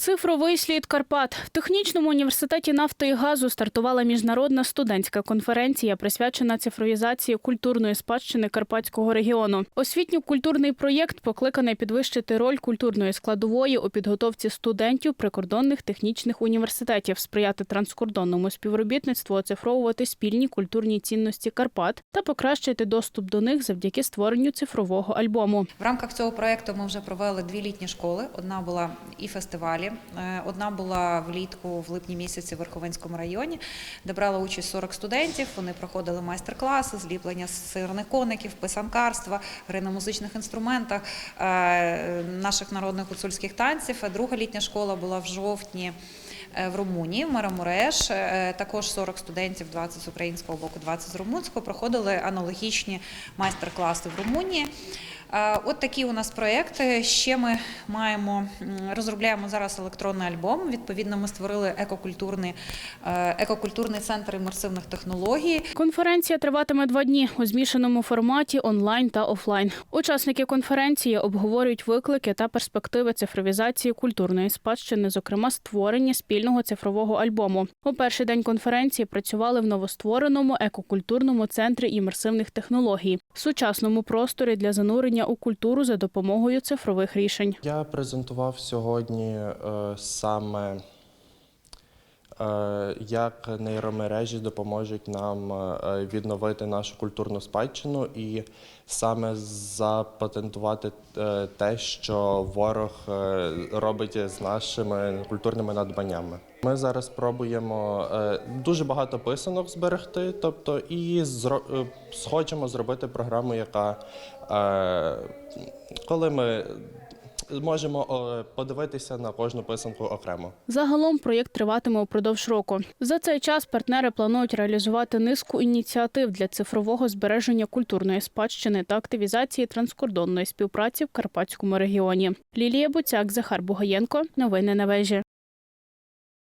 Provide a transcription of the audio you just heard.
Цифровий слід Карпат в технічному університеті нафти і газу стартувала міжнародна студентська конференція, присвячена цифровізації культурної спадщини карпатського регіону. Освітньо-культурний проєкт покликаний підвищити роль культурної складової у підготовці студентів прикордонних технічних університетів, сприяти транскордонному співробітництву, оцифровувати спільні культурні цінності Карпат та покращити доступ до них завдяки створенню цифрового альбому. В рамках цього проекту ми вже провели дві літні школи. Одна була і фестивалі, е, одна була влітку в липні місяці в Верховинському районі, де брала участь 40 студентів. Вони проходили майстер-класи, зліплення сирних коників, писанкарства, гри на музичних інструментах, е, наших народних гуцульських танців. Друга літня школа була в жовтні. Е, В Румунії, в Марамуреш, Е, також 40 студентів, 20 з українського боку, 20 з румунського, проходили аналогічні майстер-класи в Румунії. Е, От такі у нас проекти. Ще ми маємо розробляємо зараз електронний альбом. Відповідно, ми створили екокультурний, екокультурний центр імерсивних технологій. Конференція триватиме два дні у змішаному форматі онлайн та офлайн. Учасники конференції обговорюють виклики та перспективи цифровізації культурної спадщини, зокрема створення спільного цифрового альбому. У перший день конференції працювали в новоствореному екокультурному центрі імерсивних технологій, сучасному просторі для занурення у культуру за допомогою цифрових рішень. Я презентував сьогодні е, саме, як нейромережі допоможуть нам е, відновити нашу культурну спадщину і саме запатентувати е, те, що ворог е, робить з нашими культурними надбаннями. Ми зараз пробуємо е, дуже багато писанок зберегти, тобто і е, зробити програму, яка е, коли ми можемо е, подивитися на кожну писанку окремо. Загалом проєкт триватиме упродовж року. За цей час партнери планують реалізувати низку ініціатив для цифрового збереження культурної спадщини та активізації транскордонної співпраці в Карпатському регіоні. Лілія Буцяк, Захар Бугаєнко. Новини на вежі.